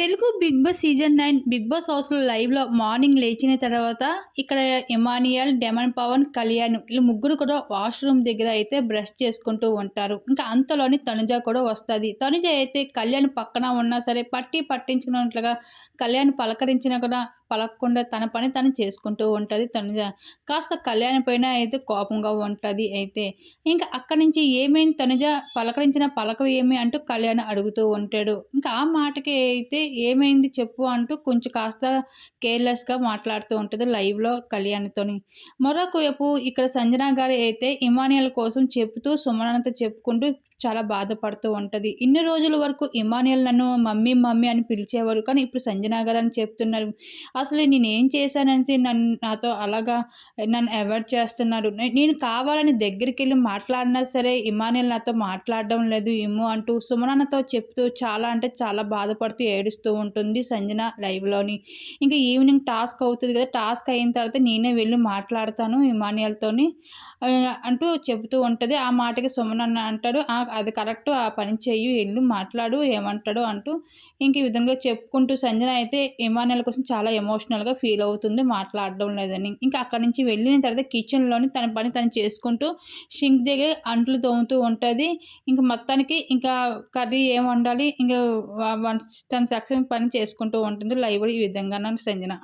Telugu Bigg Boss season nine Bigg Boss హౌస్లో లైవ్లో morning లేచిన తర్వాత ఇక్కడ ఎమానియల్ డెమన్ పవన్ కళ్యాణ్ వీళ్ళు ముగ్గురు కూడా వాష్రూమ్ దగ్గర అయితే బ్రష్ చేసుకుంటూ ఉంటారు. ఇంకా అంతలోని తనుజ కూడా వస్తుంది. తనుజ అయితే కళ్యాణ్ పక్కన ఉన్నా సరే పట్టి పట్టించుకున్నట్లుగా కళ్యాణ్ పలకరించినా కూడా పలకకుండా తన పని తను చేసుకుంటూ ఉంటుంది తనుజ. కాస్త కళ్యాణ పైన అయితే కోపంగా ఉంటుంది అయితే. ఇంకా అక్కడి నుంచి ఏమైంది తనుజ? పలకరించిన పలక ఏమి అంటూ కళ్యాణ్ అడుగుతూ ఉంటాడు. ఇంకా ఆ మాటకి అయితే ఏమైంది చెప్పు అంటూ కొంచెం కాస్త కేర్లెస్గా మాట్లాడుతూ ఉంటుంది లైవ్లో కళ్యాణ్తోని. మరొక వైపు ఇక్కడ సంజన గారు అయితే ఇమానియల్ కోసం చెప్తూ సుమనతో చెప్పుకుంటూ చాలా బాధపడుతూ ఉంటుంది. ఇన్ని రోజుల వరకు ఇమానియల్ నన్ను మమ్మీ మమ్మీ అని పిలిచేవారు. కానీ ఇప్పుడు సంజన గారు అని చెప్తున్నారు. అసలు నేను ఏం చేశానని నన్ను నాతో అలాగా నన్ను అవాయిడ్ చేస్తున్నారు. నేను కావాలని దగ్గరికి వెళ్ళి మాట్లాడినా సరే ఇమానియల్ నాతో మాట్లాడడం లేదు. ఏమో అంటూ సుమనతో చెప్తూ చాలా అంటే చాలా బాధపడుతూ ఏడుస్తూ ఉంటుంది సంజన లైవ్లోని. ఇంకా ఈవినింగ్ టాస్క్ అవుతుంది కదా టాస్క్ అయిన తర్వాత నేనే వెళ్ళి మాట్లాడతాను ఇమానియల్తోని అంటూ చెబుతూ ఉంటుంది. ఆ మాటకి సుమన్ అన్న అంటాడు అది కరెక్ట్ ఆ పని చెయ్యి వెళ్ళు మాట్లాడు ఏమంటాడు అంటూ ఇంక ఈ విధంగా చెప్పుకుంటూ సంజన అయితే ఇమానియల్ కోసం చాలా ఎమోషనల్గా ఫీల్ అవుతుంది మాట్లాడడం లేదని. ఇంకా అక్కడి నుంచి వెళ్ళిన తర్వాత కిచెన్లోని తన పని తను చేసుకుంటూ షింక్ దగ్గర అంట్లు తోముతూ ఉంటుంది. ఇంకా మొత్తానికి ఇంకా కర్రీ ఏం వండాలి? ఇంకా తన సక్సెస్ పని చేసుకుంటూ ఉంటుంది లైవ్ ఈ విధంగా సంజన.